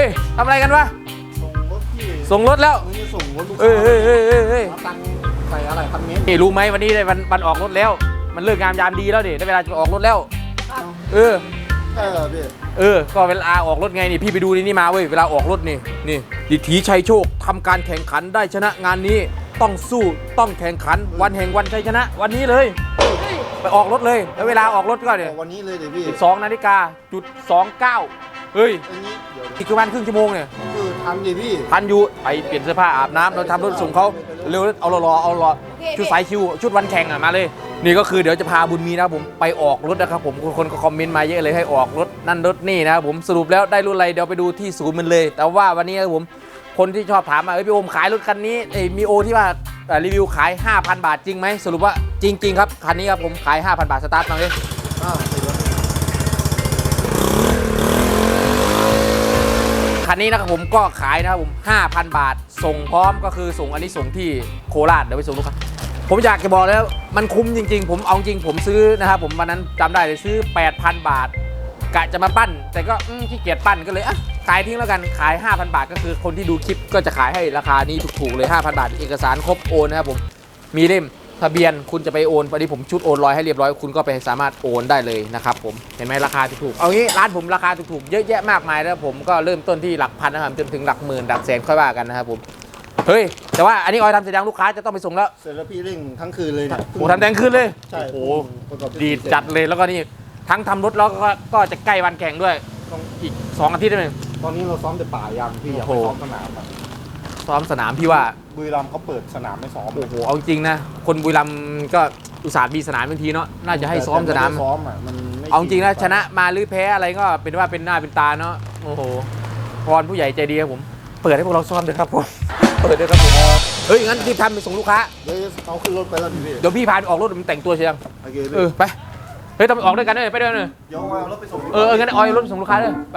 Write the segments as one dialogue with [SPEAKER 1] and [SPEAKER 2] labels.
[SPEAKER 1] ฮ้ยทำอะไรกันวะ
[SPEAKER 2] ส่งรถพี่
[SPEAKER 1] ส่งรถแล้ว
[SPEAKER 2] ไม่ได้ส่งรถลูก
[SPEAKER 1] เฮ้ยเฮ้ยเฮ้ยเฮ้ยเฮ้ย
[SPEAKER 2] เอาตังค์ใส่อะไรคันนี้
[SPEAKER 1] นี่รู้ไหมวันนี้ได้วันวันออกรถแล้ว มันเลิกงามยามดีแล้วดิได้เวลาจะออกรถแล้ว เออ
[SPEAKER 2] เออพี่
[SPEAKER 1] เออ ก็เวลาออกรถไงนี่พี่ไปดูนี่นี่มาเว้ยเวลาออกรถนี่นี่ดิถีชัยโชคทำการแข่งขันได้ชนะงานนี้ ต้องสู้ต้องแข่งขันวันแห่งวันชัยชนะ วันนี้เลย ไปออกรถเลย แล้วเวลาออกรถก็เนี่ย
[SPEAKER 2] วันนี้เลยเดี๋ยวพี่
[SPEAKER 1] 12นาฬิกาจุด29 เฮ้ย
[SPEAKER 2] อันนี้เดี๋ยว
[SPEAKER 1] อีกประมาณครึ่งชั่วโมงเนี่ย
[SPEAKER 2] คือทำดิพี่
[SPEAKER 1] ทันอยู่ไปเปลี่ยนเสื้อผ้าอาบน้ำเราทำรถส่งเขาเร็วเอารอๆเอารอชุดสายคิวชุดวันแข่งอะมาเลย นี่ก็คือเดี๋ยวจะพาบุญมีนะครับผมไปออกรถนะครับผมคนก็คอมเมนต์มาเยอะเลยให้ออกรถนั่นรถนี่นะครับผมสรุปแล้วได้รุ่นอะไรเดี๋ยวไปดูที่ศูนย์มันเลย แต่ว่าวันนี้นะครับผมคนที่ชอบถามมาเอ้ยพี่โอมขายรถคันนี้เอ้ยมีโอที่ว่าเอ่อรีวิวขาย 5,000 บาทจริงไหมสรุปว่าจริง ๆ ครับคันนี้ครับผมขาย 5,000 บาทสตาร์ทมาเลย
[SPEAKER 2] อ่าเสร็จแล้ว
[SPEAKER 1] คันนี้นะครับผมก็ขายนะครับผม 5,000 บาท ส่งพร้อมก็คือส่งอันนี้ส่งที่โคราชเดี๋ยวไปส่งลูกค้าผมอยากจะบอกแล้วมันคุ้มจริง ๆ ผมเอาจริงผมซื้อนะครับผมวันนั้นจำได้เลยซื้อ 8,000 บาทกะจะมาปั้น แต่ก็ขี้เกียจปั้นก็เลยอะขายทิ้งแล้วกันขาย 5,000 บาท ก็คือคนที่ดูคลิปก็จะขายให้ราคานี้ถูกๆเลย 5,000 บาท เอกสารครบโอนนะครับผมมีเล่ม ทะเบียนคุณจะไปโอนพอดีผมชุดโอนร้อยให้เรียบร้อยคุณก็ไปสามารถโอนได้เลยนะครับผมเห็นไหมราคาถูกๆเอางี้ร้านผมราคาถูกๆเยอะแยะมากมายแล้วผมก็เริ่มต้นที่หลักพันนะครับจนถึงหลักหมื่นหลักแสนค่อยว่ากันนะครับผมเฮ้ยแต่ว่าอันนี้ออยทำเสร็จยังลูกค้าจะต้องไปส่งแล้ว
[SPEAKER 2] เสร็จแล้วพี่เร่งทั้งคืนเลยเนี่ย
[SPEAKER 1] โอ้ทำแดงขึ้นเลย
[SPEAKER 2] ใช่
[SPEAKER 1] โอ้
[SPEAKER 2] ประกอบพิธี
[SPEAKER 1] ดี
[SPEAKER 2] เสร็จ
[SPEAKER 1] จัดเลยแล้วก็นี่ทั้งทำรถแล้วก็ก็จะใกล้วันแข่งด้วยต้องอีกสองอาทิตย์ได้ไหม
[SPEAKER 2] ตอนนี้เราซ้อมแต่ป่ายางพี่อยากไป
[SPEAKER 1] โอ้โห
[SPEAKER 2] ซ้อมสนามอะ
[SPEAKER 1] ซ้อมสนามพี่ว่า
[SPEAKER 2] บุรีรัมย์เขาเปิดสนามไม่ซ้อม
[SPEAKER 1] โอ้โหเอาจริงนะคนบุรีรัมย์ก็อุตส่าห์มีสนามบางทีเนาะน่าจะให้ซ้อมสนาม
[SPEAKER 2] แต่ไได้ซ้อมอะมันไม่
[SPEAKER 1] เอาจริงนะชนะมาหรือแพ้อะไรก็เป็นว่าเป็นหน้าเป็นตาเนาะโอ้โหพรผู้ใหญ่ใจดีครับผม เปิดให้พวกเราซ้อมด้วยครับผม เปิดด้วยครับผมเฮ้ยงั้นรีบทำไปส่งลูกค้า
[SPEAKER 2] เดี๋ยวเอาขึ้นรถไปแล้วพี่
[SPEAKER 1] เดี๋ยวพี่พาไปออกรถมันแต่งตัวเชียง
[SPEAKER 2] โอเค
[SPEAKER 1] เอ
[SPEAKER 2] พี่
[SPEAKER 1] อไปเฮ้ยต้องไปออกด้วยกันด้วยไปด้วยเลย
[SPEAKER 2] เดี๋ยวเอารถไปส่ง
[SPEAKER 1] เออเอองั้นออยรถส่งลูกค้าด้วยไป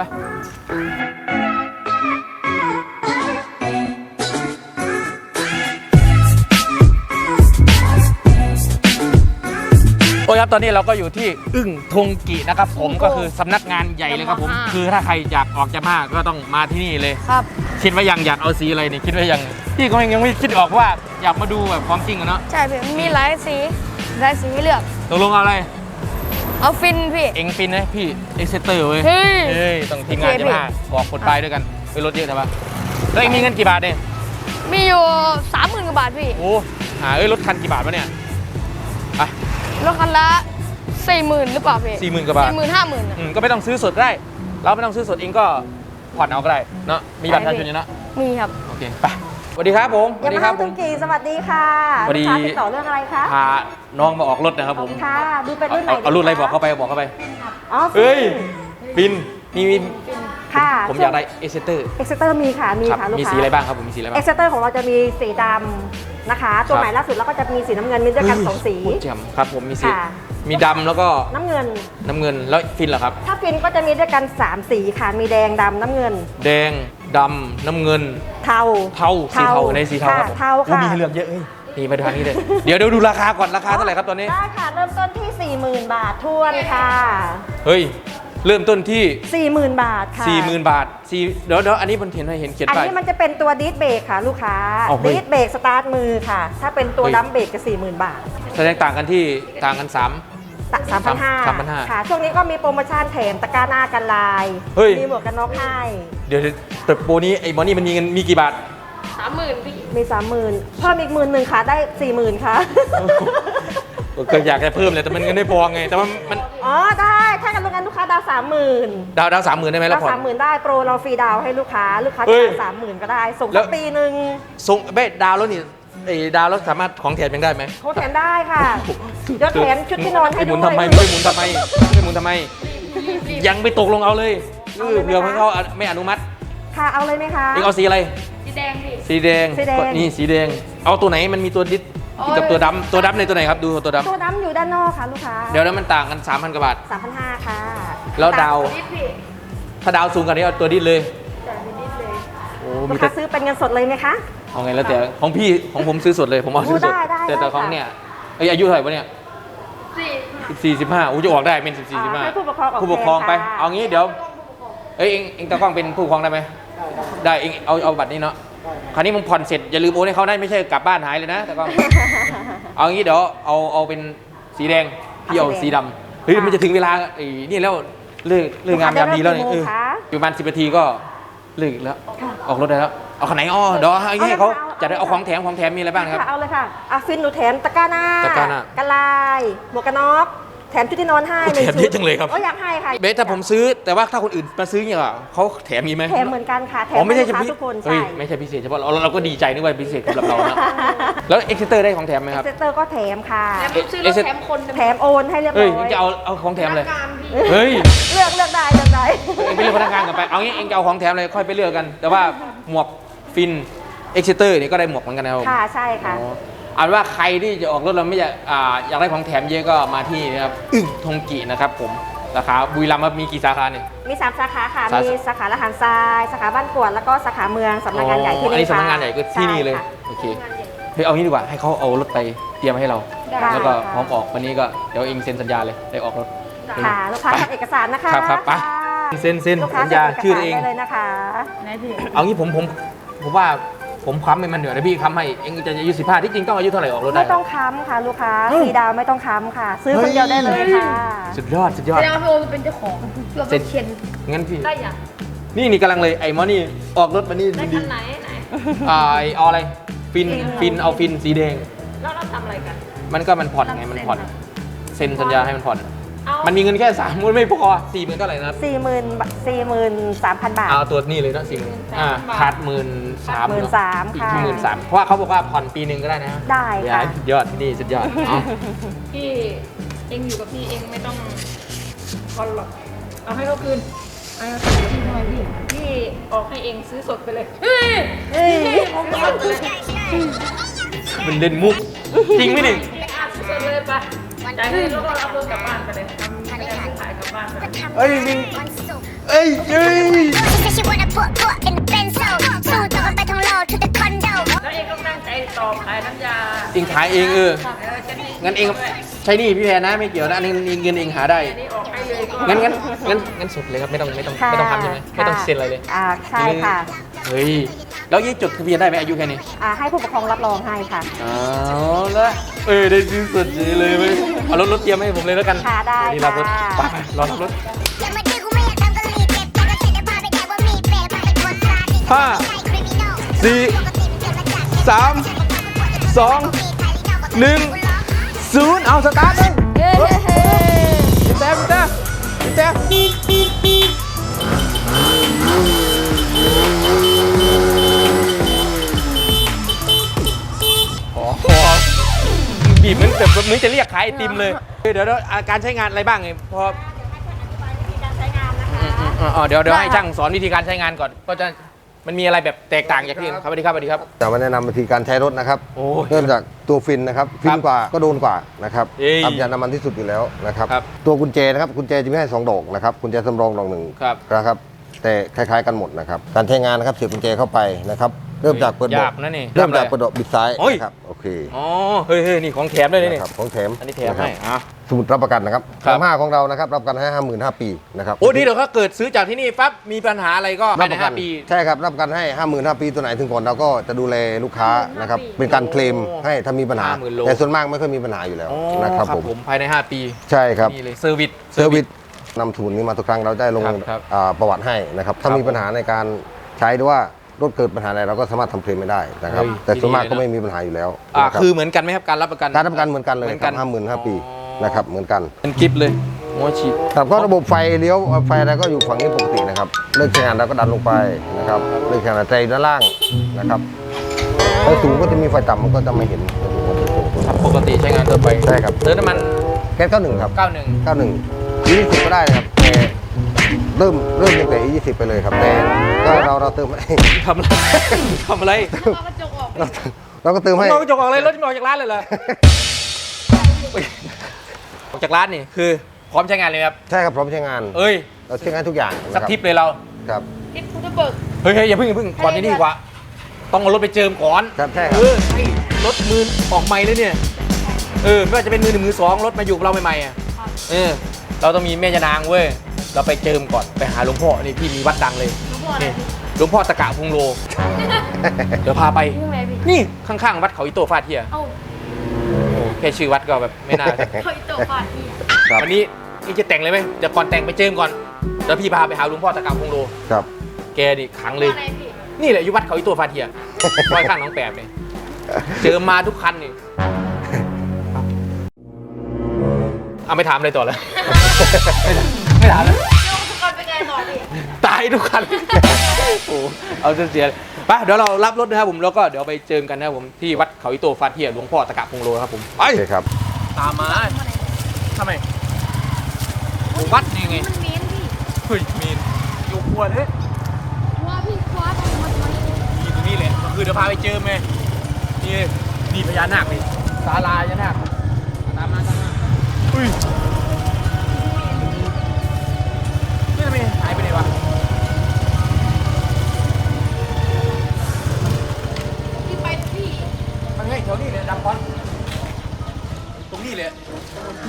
[SPEAKER 1] โอ้ยครับตอนนี้เราก็อยู่ที่อึ้งทงกินะครับ ผมก็คือสำนักงานใหญ่เลยครับผม
[SPEAKER 3] อ่า
[SPEAKER 1] คือถ้าใครอยากออกจากมาก็ต้องมาที่นี่เลย
[SPEAKER 3] ครับ
[SPEAKER 1] คิดว่ายังอยากเอาสีอะไรเนี่ยคิดว่ายังพี่ก็ยังไม่คิดออกว่าอยากมาดูแบบความจริงอะเนาะ
[SPEAKER 3] ใช่พี่มีหลายสีหลายสีให้เลือก
[SPEAKER 1] ตกลงเอาอะไร
[SPEAKER 3] เอาฟินพี่
[SPEAKER 1] เอ็งฟินนะพี่เอ็กเซเตอร์เว้ย
[SPEAKER 3] เฮ้ย
[SPEAKER 1] เฮ้ยต้องทีมงาน
[SPEAKER 3] โอเค
[SPEAKER 1] จะมาบอกกดไปด้วยกันไปรถเยอะแต่ว่าแล้วเอ็งมีเงินกี่บาทเนี่ย
[SPEAKER 3] มีอยู่สามหมื่นกว่าบาทพี่
[SPEAKER 1] โอ้หาเอ้ยรถคันกี่บาทวะเนี่ยไป
[SPEAKER 3] รถคันละสี่หมื่นหรือเปล่าพี่
[SPEAKER 1] สี่หมื่นกว่าบาท
[SPEAKER 3] สี่หมื่นห้าหมื่น
[SPEAKER 1] อืมก็ไม่ต้องซื้อสดได้ เราไม่ต้องซื้อสดเองก็ผ่อนเอาก็ได้เนาะมีบัตรประชาชนอยู่เนาะ
[SPEAKER 3] มีครับ
[SPEAKER 1] โอเคไปสวัสดีครับผมสวัสดีครับ
[SPEAKER 4] ยามา
[SPEAKER 1] ผ
[SPEAKER 4] ฮ่ามตุงกีสวัสดีค่ะ
[SPEAKER 1] พอดี
[SPEAKER 4] ลูกค้าติดต่อเรื่องอะไรคะ
[SPEAKER 1] พาน้องมาออกรถนะครับผม
[SPEAKER 4] ค่ะ ดูเป็นรุ่นไหน
[SPEAKER 1] เอาเอารุ่นอะไร
[SPEAKER 4] ดีค
[SPEAKER 1] บอกเข้าไปบอกเข้าไป
[SPEAKER 4] อ๋อ
[SPEAKER 1] เฮ้ยฟินมีมี
[SPEAKER 4] ค่ะ
[SPEAKER 1] ผมอยากได้เอเซเตอร์
[SPEAKER 4] เอ็กเซเตอร์มีค่ะ มี
[SPEAKER 1] ครับ
[SPEAKER 4] ค่ะลูก
[SPEAKER 1] มี
[SPEAKER 4] ค้า
[SPEAKER 1] สีอะไรบ้างครับผมมีสีอะไรบ้า
[SPEAKER 4] เอ็
[SPEAKER 1] ง
[SPEAKER 4] กเซเตอร์ของเราจะมีสีดำ นะคะ ตัว
[SPEAKER 1] ครับ
[SPEAKER 4] ใหม่ล่าสุดแล้วก็จะมีสีน้ำเงินมีด้วยกันสองสี
[SPEAKER 1] โคตรแจ่มครับผมมีสี
[SPEAKER 4] ค่ะ
[SPEAKER 1] มีดำแล้วก็
[SPEAKER 4] น้ำเงิน
[SPEAKER 1] น้ำเงินแล้วฟินเหรอครับ
[SPEAKER 4] ถ้าฟินก็จะมีด้วยกัน3สีค่ะ มีแดงดำน้ำเงิน
[SPEAKER 1] แดงดำน้ำเงิน
[SPEAKER 4] เทา
[SPEAKER 1] เทาสีเทาในสีเทาครับ
[SPEAKER 4] เทา
[SPEAKER 1] โอ้
[SPEAKER 4] ค่ะ
[SPEAKER 1] มีให้เลือกเยอะเอ้ย นี่มาดูทางนี้เลยเดี๋ยวเดี๋ยวดูราคาก่อนราคาเท่าไหร่ครับตอนนี้
[SPEAKER 4] ได้ค่ะ เริ่มต้นที่ 40,000 บาททวนค่ะ
[SPEAKER 1] เฮ้ย เริ่มต้นที่
[SPEAKER 4] 40,000 บาทค่ะ
[SPEAKER 1] 40,000 บาทสี่เดี๋ยวเดี๋ยวอันนี้มันเห็นเห็นเขียน
[SPEAKER 4] อัน
[SPEAKER 1] ไป
[SPEAKER 4] นี้มันจะเป็นตัวดิสเบรกค่ะ ลูกค้า
[SPEAKER 1] เอาเฮ้ย
[SPEAKER 4] ดิสเบรกสตาร์ทมือค่ะ ถ้าเป็นตัว
[SPEAKER 1] เฮ้ย
[SPEAKER 4] ดัมเบรกจะ40,000 บาท
[SPEAKER 1] แสดงต่างกันที่ต่างกัน สาม
[SPEAKER 4] สามพันห้า
[SPEAKER 1] 3,500
[SPEAKER 4] ค่ะ ช่วงนี้ก็มีโปรโมชั่นแถมตะกร้าหน้ากันลาย
[SPEAKER 1] เฮ้ย
[SPEAKER 4] มีหมวกกันน็อกให้
[SPEAKER 1] เดี๋ยวเดี๋ยวแต่โปรนี้ไอ้บอนี่มันมีเงินมีกี่บาท
[SPEAKER 3] สามหมื่นพี่
[SPEAKER 4] มีสามหมื่นเพิ่มอีกหมื่นหนึ่งค่ะ ได้สี่หมื่นค่ะ
[SPEAKER 1] ก็อยากจะเพิ่มเลยแต่มันเงินไม่พอไง แต่ว่ามัน
[SPEAKER 4] อ๋อได้ ถ้ากันลูกค้าลูกค้า ดาวสามหมื่น
[SPEAKER 1] ดาวดาวสามหมื่นได้ไหมแล้
[SPEAKER 4] ดาวว
[SPEAKER 1] ผ่อน
[SPEAKER 4] สามหมื่นได้โปรเราฟรีดาวให้ลูกค้า ลูกค้า
[SPEAKER 1] เฮ้
[SPEAKER 4] จะ
[SPEAKER 1] ย
[SPEAKER 4] สามหมื่นก็ได้ ส่ง
[SPEAKER 1] แล้
[SPEAKER 4] สั
[SPEAKER 1] ว
[SPEAKER 4] กปีหนึ่ง
[SPEAKER 1] ส่งเบ้ดาวแล้วนี่ไอ้ดาวแล้วสามารถของแถมยังได้ไหม
[SPEAKER 4] เขาแถมได้ค่ะเดี๋ยวแถมชุดที่นอนให้
[SPEAKER 1] ไม่ห
[SPEAKER 4] ด้
[SPEAKER 1] มุ
[SPEAKER 4] วนย
[SPEAKER 1] ทำไมไม่หมุนทำไมไม่หมุนทำไม ยังไม่ตกลงเอาเลย
[SPEAKER 4] เอาเลยไหม
[SPEAKER 1] เรือ
[SPEAKER 4] คะ
[SPEAKER 1] เขาไม่อนุมัติ
[SPEAKER 4] ค่ะเอาเลยไหมคะ
[SPEAKER 1] เองเอาสีอะไร
[SPEAKER 3] สีแดงพี่
[SPEAKER 1] สีแดง
[SPEAKER 4] สีแดง
[SPEAKER 1] ก็นี่สีแดง เอาตัวไหนมันมีตัวดิส
[SPEAKER 3] โอ้ย
[SPEAKER 1] กับตัวดำตัวดำในตัวไหนครับ ดูตัวด
[SPEAKER 4] ตัวดำอยู่ด้านนอกค่ะลูกค้าำ
[SPEAKER 1] เดี๋ยวนั้นมันต่างกัน 3,000กว่าบาท
[SPEAKER 4] สามพันห้าค่ะ
[SPEAKER 1] แล้วดาว
[SPEAKER 3] นิดพี่
[SPEAKER 1] ถ้าดาวสูงกว่านี้เอาตัวดิสเลย
[SPEAKER 3] จ่ายนิดเลย
[SPEAKER 1] โอ้
[SPEAKER 4] ลู
[SPEAKER 1] มี
[SPEAKER 4] ก
[SPEAKER 1] แต่
[SPEAKER 4] ค้าซื้อเป็นเงินสดเลยไหมคะ
[SPEAKER 1] เอาไงแล้วแต่ของพี่ของผมซื้อสดเลยผมเอาซื้อสด
[SPEAKER 4] ได้ได้
[SPEAKER 1] แต่แต่
[SPEAKER 4] ได้
[SPEAKER 1] ของ
[SPEAKER 4] ค่ะ
[SPEAKER 1] เนี่ยไอยอายุเท่าไหร่วะเนี่ย
[SPEAKER 3] สี่
[SPEAKER 1] สิบสี่สิบห้าอู้จะออกได้เป็นสิบสี่สิบห้า
[SPEAKER 4] ให้ผู้ปกครองออก
[SPEAKER 1] ผู้ปกครองไป
[SPEAKER 4] แทนค่ะ
[SPEAKER 1] เอางี้เดี๋ยว เอ้ยเองเองตากล้องเป็นผู้ปกครองได้ไหมได้เองเอาเอาบัตรนี้เนาะ คราวนี้มึงผ่อนเสร็จอย่าลืมโอนให้เขาได้ไม่ใช่กลับบ้านหายเลยนะแต่ก็ เอางี้เดี๋ยวเอาเอาเป็นสีแดงพี่เอา
[SPEAKER 4] เอาสี
[SPEAKER 1] สี
[SPEAKER 4] แด
[SPEAKER 1] ดำ
[SPEAKER 4] ง
[SPEAKER 1] เฮ้ย
[SPEAKER 4] ค่ะ
[SPEAKER 1] มันจะถึงเวลาไอ้นี่แล้วเลิกเลิกงามยามดีแล้วเนี่ย
[SPEAKER 4] ลู
[SPEAKER 1] เอกอ
[SPEAKER 4] ค้าได้เลิกกี่โมงคะ
[SPEAKER 1] อยู่ประมาณสิบนาทีก็เลิกแล้ว
[SPEAKER 4] ค่ะ
[SPEAKER 1] ออกรถได้แล้วเอาคันไหนอ้อเดี๋ยวให้ให้เขา
[SPEAKER 4] เอาเลยค่ะ
[SPEAKER 1] จะได้เอาของแถมของแถมมีอะไรบ้างครับ
[SPEAKER 4] ค่ะเอาเลยค่ะอะฟินหนูแถมตะกร้าหน้า
[SPEAKER 1] ตะกร้าหน้า
[SPEAKER 4] กะลาย หมวกกันน็อก แถมชุดที่นอนให้
[SPEAKER 1] โอ้
[SPEAKER 4] หนึ่
[SPEAKER 1] แถมเยอะจังเลยครับ
[SPEAKER 4] โอ้อยากให้ค่ะ
[SPEAKER 1] เบสถ้าผมซื้อแต่ว่าถ้าคนอื่นมาซื้อเนี่ยเขาแถมมีไหม
[SPEAKER 4] แถมเหมือนกันค่ะแถม
[SPEAKER 1] อ๋อไม่ใช่
[SPEAKER 4] ให้
[SPEAKER 1] เฉ
[SPEAKER 4] ลูก
[SPEAKER 1] พาะ
[SPEAKER 4] ค้าทุกคน
[SPEAKER 1] เฮ้
[SPEAKER 4] ใช่
[SPEAKER 1] ยไม่ใช่พิเศษเฉพาะเราเราก็ดีใจนึกว่าพิเศษสำหรับเรานะแล้วเอ็กซ์เตอร์ได้ของแถมไหมครับ
[SPEAKER 4] เซตเตอร์ก็แถมค่ะ
[SPEAKER 3] แถมซื้อรถแถมคนหนึ่ง
[SPEAKER 4] แถมโอนให้เรียบร้
[SPEAKER 1] เฮ้ย
[SPEAKER 4] อย
[SPEAKER 1] มึงจะเอาเอาของแถมเลย
[SPEAKER 3] พนักงานพี่
[SPEAKER 1] เฮ้ย
[SPEAKER 4] เลือกเลือกได้เลือกได้
[SPEAKER 1] เองไปเลือกพนักงานกันไป เอางี้เองจะเอาของแถมเลยค่อยไปเลือกกัน แต่ว่าหมวกฟินเอ็กซ์เตอร์นี่ก็ได้หมวกเหมือนกันนะครับผม
[SPEAKER 4] ค่ะใช่ค่ะ
[SPEAKER 1] อ๋อเอาเป็นว่าใครที่จะออกรถเราไม่อยากอ่าอยากได้ของแถมเยอะก็มาที่นี่นะครับอึ้งทงกินะครับผมราคาบุรีรัมย์ครับมีกี่สาขาเนี่ย
[SPEAKER 4] มี 3 สาขาค่ะ
[SPEAKER 1] สา
[SPEAKER 4] มีสาขาละหารทราย สาขาบ้านกวด แล้วก็สาขาเมืองสำนักงานใหญ่ที่
[SPEAKER 1] อัน
[SPEAKER 4] นี่
[SPEAKER 1] นี้สำนักงานใหญ่ก็ที่นี่เลย
[SPEAKER 4] ใช่ค่ะ
[SPEAKER 1] โอเคเฮ้ยเอางี้ดีกว่าให้เขาเอารถไปเตรียมให้เรา
[SPEAKER 4] ได้
[SPEAKER 1] แล้วก็
[SPEAKER 4] ค่ะ
[SPEAKER 1] พร้อมออกวันนี้ก็เดี๋ยวเองเซ็นสัญญาเลยได้ออกรถ
[SPEAKER 4] ค่ะ ลูกค้าทำเอกสารนะคะ
[SPEAKER 1] ครับครับไป
[SPEAKER 4] ค่ะ
[SPEAKER 1] เซ็นเซ็น
[SPEAKER 4] ลูกค้า
[SPEAKER 1] สัญญา
[SPEAKER 4] เซ็น
[SPEAKER 1] ชื่อ
[SPEAKER 4] เอก
[SPEAKER 1] ตัวเอง
[SPEAKER 4] สารได้เลยนะคะ
[SPEAKER 3] ไหนพี่
[SPEAKER 1] เอางี้ผมผมผมว่า ผมค้ำให้มันเหนือยนะพี่ค้ำให้เองจะอายุสิบห้าที่จริงต้องอายุเท่าไหร่ออกรถได้
[SPEAKER 4] ไม่ต้องค้ำค่ะ ลูกค้า
[SPEAKER 1] เฮ้ย
[SPEAKER 4] สีดาวไม่ต้องค้ำค่ะ ซื้อคนเดียวได้เลยค่ะ
[SPEAKER 1] สุดยอดสุดยอด
[SPEAKER 3] แสดงว่าพี่โอเป็นเจ้าของเรา
[SPEAKER 1] เซ็
[SPEAKER 3] เป็นนเขียน
[SPEAKER 1] งั้นพี่
[SPEAKER 3] ได้ยัง
[SPEAKER 1] นี่นี่กำลังเลยไอ้มอนี่ออกรถมานี่
[SPEAKER 3] ได้
[SPEAKER 1] ดี
[SPEAKER 3] คันไหนไหน
[SPEAKER 1] ๆอ่าไอ้เอาอะไรฟินฟินเอาฟินสีแดง
[SPEAKER 3] แล้วเราทำอะไรกัน
[SPEAKER 1] มันก็มันผ่อนไงมันผ่อนเซ็นสัญญาให้มันผ่อน
[SPEAKER 3] เอา
[SPEAKER 1] มันมีเงินแค่สามมันไม่พอสี่หมื่นเท่าไหร่นะครับ
[SPEAKER 4] สี่หมื่นสี่หมื่นสามพันบาท
[SPEAKER 1] เอาตัวนี้เลยนะสี่หมื่นอ่าขาดหมื่นสาม
[SPEAKER 4] หมื่นสามค่ะ
[SPEAKER 1] หมื่นสามเพราะว่าเขาบอกว่าผ่อนปีหนึ่งก็ได้นะ
[SPEAKER 4] ได้ค่ะ
[SPEAKER 1] สุดยอดที่นี่สุดยอดเอา
[SPEAKER 3] พี่เองอยู่กับพี่เองไม่ต้องคอนหรอกเอาให้เขาคืนเอาให้เขาคืนพี่ทำไมพี่พี่ออกให้เองซื้อสดไปเลยเฮ้ย
[SPEAKER 4] เฮ้ย
[SPEAKER 3] ผมซื้อสดไปเลย
[SPEAKER 1] มันเล่นมุกจริงไหมนี่
[SPEAKER 3] พี่อ่านซื้อสดเลยไป จ่ายเงินแล้วก็รับรถกลับบ้านไปเลยทำการซื้อขายกลับบ้านไปเลย
[SPEAKER 1] เอ้ยนี่เอ้ยเอ้ย
[SPEAKER 5] She said she wanna put put in the benzo. So talk about on low to the condo.
[SPEAKER 3] แล้วเองก็ตั้งใจต่อขายน้ำยา
[SPEAKER 1] เองขายเองเออ
[SPEAKER 3] เออจะนี่
[SPEAKER 1] งั้นเองใช้หนี่พี่แพรนะไม่เกี่ยวนะอันนี้เงินเองหาได้
[SPEAKER 3] อันนี้ออกให้เลยก็
[SPEAKER 1] งั้นงั้นงั้นงั้นสดเลยครับไม่ต้องไม่ต้อง
[SPEAKER 4] ค่ะ
[SPEAKER 1] ไม่ต้องทำใช่ไหมไม่ต้องเซ็นอะไรเลย
[SPEAKER 4] อ่าใช่ค่ะ
[SPEAKER 1] เฮ้ยแล้วยี่จดทะเบียนได้ไหมอายุแค่นี้
[SPEAKER 4] อ่าให้ผู้ปกครองรับรองให้ค่ะ
[SPEAKER 1] อ๋อแล้วเออได้ซื้อสดเลยไหมเอารถรถเตรียมให้ผมเลยแล้วกัน
[SPEAKER 4] ค่ะได้
[SPEAKER 1] นี่รับรถ
[SPEAKER 4] ค่ะ
[SPEAKER 1] ไปไปรอรับรถ
[SPEAKER 5] อย่ามาดื้อกูไม่อยากทำก็รีบเก็บแต่ก็เสร็จแล้วพาไปแดกว่ามีเปรย์พาไปกดร้านนี่
[SPEAKER 1] ห้า
[SPEAKER 5] ใช่ criminal
[SPEAKER 1] สี่ สามสองหนึ่งศูนย์เอาสตาร์ทเลยเย้พี่แต้มพี่แต้มพี่แต้มขอขอบีบเหมือนแบบเหมือนจะเรียกขายไอติมเลย เดี๋ยวเดี๋ยวอ่าการใช้งานอะไรบ้างไงพอ
[SPEAKER 4] การใช้งานนะคะ
[SPEAKER 1] อืมอ๋อเดี๋ยวเดี๋ยวให้ช่างสอนวิธีการใช้งานก่อนก็จะ มันมีอะไรแบบแตกต่างจากที่อื่นครับสวัสดีครับสวัสดีครับ
[SPEAKER 6] จะมาแนะนำวิธีการใช้รถนะครับ
[SPEAKER 1] โอ้ย
[SPEAKER 6] เริ่มจากตัวฟินนะครับฟินกว่าก็โดนกว่านะครับ
[SPEAKER 1] เอ้ย
[SPEAKER 6] ทำยาน้ำมันที่สุดอยู่แล้วนะครับ
[SPEAKER 1] ครับ
[SPEAKER 6] ตัวกุญแจนะครับกุญแจจะมีให้สองดอกนะครับกุญแจสำรองดอกหนึ่ง
[SPEAKER 1] ครับ
[SPEAKER 6] นะครับแต่คล้ายๆกันหมดนะครับการใช้งานนะครับเสียบกุญแจเข้าไปนะครับ เริ่มจากเปิดเบาะ
[SPEAKER 1] ยากนะนี่
[SPEAKER 6] เริ่มจาก
[SPEAKER 1] ทำอะไร
[SPEAKER 6] เปิดเบาะบิดซ้าย
[SPEAKER 1] โอ้ย
[SPEAKER 6] นะครับโอเค
[SPEAKER 1] อ๋อเฮ้ยเฮ้ยนี่ของแถมเลยนี่
[SPEAKER 6] นะครับของแถม
[SPEAKER 1] อันนี้แถมะ
[SPEAKER 6] ครับ
[SPEAKER 1] ให้อะ
[SPEAKER 6] สมุดรับประกันนะครับ
[SPEAKER 1] ครับ
[SPEAKER 6] ห้าของเรานะครับรับประกันให้ห้าหมื่นห้าปีนะครับ
[SPEAKER 1] โอ้ดีเดี๋ยวถ้าเกิดซื้อจากที่นี่ปั๊บมีปัญหาอะไรก็
[SPEAKER 6] รั
[SPEAKER 1] ภาย
[SPEAKER 6] บ
[SPEAKER 1] ใน
[SPEAKER 6] ประกั
[SPEAKER 1] ห้านปี
[SPEAKER 6] ใช่ครับรับประกันให้ห้าหมื่นห้าปีตัวไหนถึงก่อนเราก็จะดูแลลูกค้านะครับเป็นการเคลมให้ถ้ามีปัญหา
[SPEAKER 1] 50,000โล
[SPEAKER 6] แต่ส่วนมากไม่ค่อยมีปัญหาอยู่แล้ว
[SPEAKER 1] อ๋อ
[SPEAKER 6] นะครับผม
[SPEAKER 1] ภายใน 5 ปี
[SPEAKER 6] ใช่ครับ
[SPEAKER 1] นี่เลยเซอร์วิส
[SPEAKER 6] เซอร์วิสนำทุนนี้มาทุกครั้งเราได้ลง
[SPEAKER 1] ครับครับ
[SPEAKER 6] อ่าประวัติให้นะครับ ถ้า
[SPEAKER 1] ครับ
[SPEAKER 6] มีปัญหาในการใช้หรือว่า รถเกิดปัญหาอะไรเราก็สามารถทำเคลมไม่ได้นะครับ
[SPEAKER 1] เฮ้ย
[SPEAKER 6] แต่ส่วนมาก
[SPEAKER 1] ดีเลยนะ
[SPEAKER 6] ก็ไม่มีปัญหาอยู่แล้ว
[SPEAKER 1] อ่า
[SPEAKER 6] นะครับ
[SPEAKER 1] คือเหมือนกันไหมครับการรับประกัน
[SPEAKER 6] การรับประกันเหมือนกันเลย
[SPEAKER 1] เหมือน
[SPEAKER 6] ค
[SPEAKER 1] กั
[SPEAKER 6] รั
[SPEAKER 1] น
[SPEAKER 6] บห้าหมื่นห้าปี
[SPEAKER 1] อ๋อ
[SPEAKER 6] นะครับเหมือนกัน
[SPEAKER 1] เป็นกิฟต์เลยโมชิ
[SPEAKER 6] ครับก็ระบบไฟเลี้ยวไฟอะไรก็อยู่ฝั่งนี้ปกตินะครับเลิกใช้งานเราก็ดันลงไปนะครับเลิกใช้งานใจด้านล่างนะครับไฟสูงก็จะมีไฟต่ำมันก็จะไม่เห็น
[SPEAKER 1] ครับปกติใช้งานทั่วไป
[SPEAKER 6] ใช่ครับ
[SPEAKER 1] เติมน้ำมัน
[SPEAKER 6] แก๊สเก้าหนึ่งครับ
[SPEAKER 1] 91
[SPEAKER 6] เก้าหนึ่งยี่สิบก็ได้นะครับแต่ เริ่มเริ่มตั้งแต่ยี่สิบไปเลยครับแต่ก็เราเราเติมให้
[SPEAKER 1] ทำอะไรทำอะไร
[SPEAKER 3] เอากระจกออก
[SPEAKER 6] เราเราก็เติมให้
[SPEAKER 1] เรากระจกออกเลยรถจะไม่ออกจากร้านเลยเหรอออกจากร้านนี่คือพร้อมใช้งานเลยไหมครับ
[SPEAKER 6] ใช่ครับพร้อมใช้งาน
[SPEAKER 1] เอ้ย
[SPEAKER 6] เราใช้งานทุกอย่าง
[SPEAKER 1] สัก
[SPEAKER 6] นะครับ
[SPEAKER 1] ทิปเลยเรา
[SPEAKER 6] ครับ
[SPEAKER 3] ทิศพุทธเบิก
[SPEAKER 1] เฮ้ยเฮ้ยอย่าเพิ่งอย่าเพิ่งก่อนนี้ดีกว่า ต้องเอารถไปเจิมก่อน
[SPEAKER 6] ครับใช่ค
[SPEAKER 1] เอ
[SPEAKER 6] รับ
[SPEAKER 1] อให้รถมือออกใหม่เลยเนี่ยเออไม่ว่าจะเป็นมือหนึ่งมือสองรถมาอยู่กับเราใหม่ๆอะเออเราต้องมีแม่ยานางเว้ย เราไปเจิมก่อนไปหาหลวงพ่อนี่พี่มีวัดดังเลย
[SPEAKER 3] หลวงพ่ออะไร
[SPEAKER 1] นี่หลวงพ่อตะกะพงโล เดี๋ยวพาไป
[SPEAKER 3] เรื่องอะไรพี่
[SPEAKER 1] นี่ข้างๆ วัดเขาอิโตฟาเทีย
[SPEAKER 3] เอ้า
[SPEAKER 1] โอ้แค่ชื่อวัดก็แบบไม่น่า
[SPEAKER 3] เฮ้ยตัวฟาดพี่
[SPEAKER 6] ครับ
[SPEAKER 1] วันนี้นี่จะแต่งเลยไหมเดี๋ยวก่อนแต่งไปเจิมก่อนเดี๋ยวพี่พาไปหาหลวงพ่อตะกะพงโล
[SPEAKER 6] ครับ
[SPEAKER 1] แกนี่ขังเลย
[SPEAKER 3] อะไรพี่
[SPEAKER 1] นี่แหละอยู่วัดเขาอิโตฟาเทียซอยข้างหน้องแปบเนี่ยเจอมาทุกคันนี่เอาไม่ถามอะไรต่อแล้ว ไม่ถามแล้ว
[SPEAKER 3] ทุกคนไปไงต่อพี่
[SPEAKER 1] ตายทุกคัน โอ้เอาจนเสียเลยไปเดี๋ยวเรารับรถนะครับผมแล้วก็เดี๋ยวไปเจอกันนะครับผมที่วัดเขาอิโตฟาเทียหลวงพ่อตะกะพงโลครับผมไป
[SPEAKER 6] โอเคครับ
[SPEAKER 1] ตามมาทำไมวัดนี่ไง
[SPEAKER 3] มันเม้นพี่
[SPEAKER 1] เฮ้ยมีนอยู่ครัวเลย
[SPEAKER 3] ว่าพี่คว้าตรงมันมัน
[SPEAKER 1] นี่ตรงนี้เลยก็คือเดี๋ยวพาไปเจอไงนี่นี่พญานาคนี่ศาลาพญานาคตามมาตามมาอุ้ย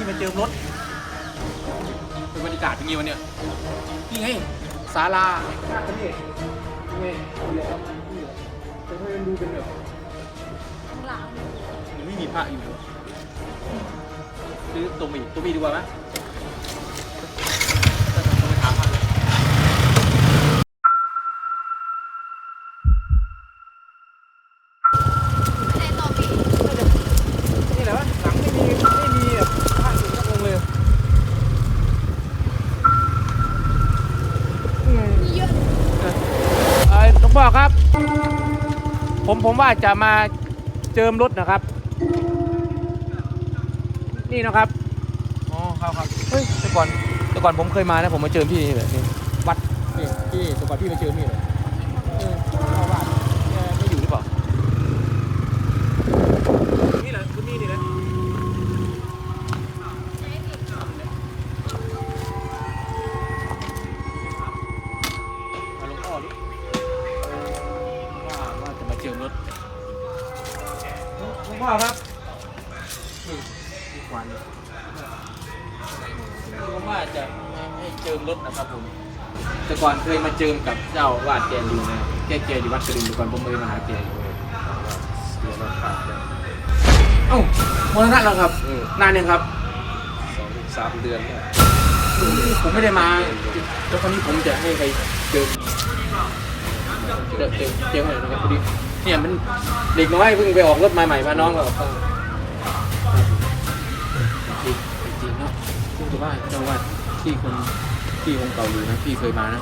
[SPEAKER 1] ที่มาเจอรถเป็นบรรยากาศเป็นไงวะเนี่ยนี่ไงศาลาหน้าตรงนี้นี่ไงนี่แหละครับนี่แหละแต่ทำไมมันดูเป็นแบบ
[SPEAKER 3] ข้างหลัง
[SPEAKER 1] ไม่มีพระอยู่ซื้อตัวหมีตัวหมีดีกว่าไหม ผมผมว่าจะมาเจิมรถนะครับ นี่นะครับอ๋อครับครับเฮ้ยแต่ก่อนแต่ก่อนผมเคยมานะผมมาเจิมที่นี่เลยนี่วัดนี่ที่แต่ก่อนพี่มาเจิมนี่เลยเออเจ้าอาวาสแกไม่อยู่หรือเปล่า วันผมว่าจะมาให้เจิมรถนะครับผม แต่ก่อนเคยมาเจิมกับเจ้าวาดแกอยู่นะแกแกอยู่วัดกระดึงแต่ก่อนผมเลยมาหาแกอยู่เสียราคาแล้วเอ้ามรณะแล้วครับนานยังครับ
[SPEAKER 2] สองสามเดือนเนี่ย
[SPEAKER 1] ผมไม่ได้มาแล้วคราวนี้ผมจะให้ใครเจอเจอเจอเจอหน่อยนะครับพอดีเนี่ยมันเด็กน้อยเพิ่งไปออกรถมาใหม่มาน้องก็ก็ จริงจริงเนาะพูดถึงว่าเจ้าวัดที่คนที่องค์เก่าอยู่นะพี่เคยมานะ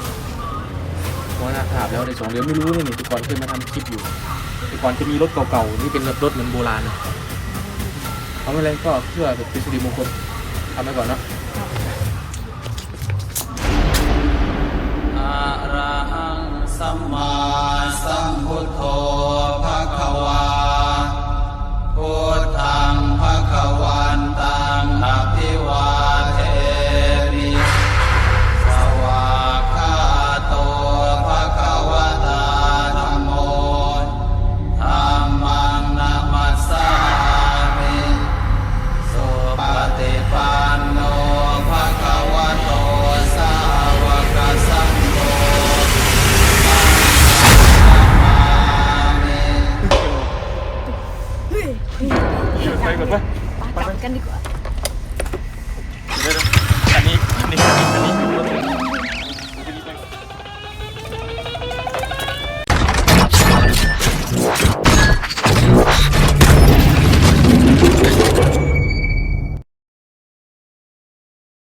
[SPEAKER 1] เพราะว่าถามแล้วในสองเดือนไม่รู้เลยนี่แต่ก่อนเคยมาทำคลิปอยู่แต่ก่อนจะมีรถเก่าๆนี่เป็นรถเหมือนโบราณนะเอาไม่เป็นไรก็เพื่อเป็นสิริมงคลทำไปก่อนเนาะ
[SPEAKER 7] อะระหังสัมมา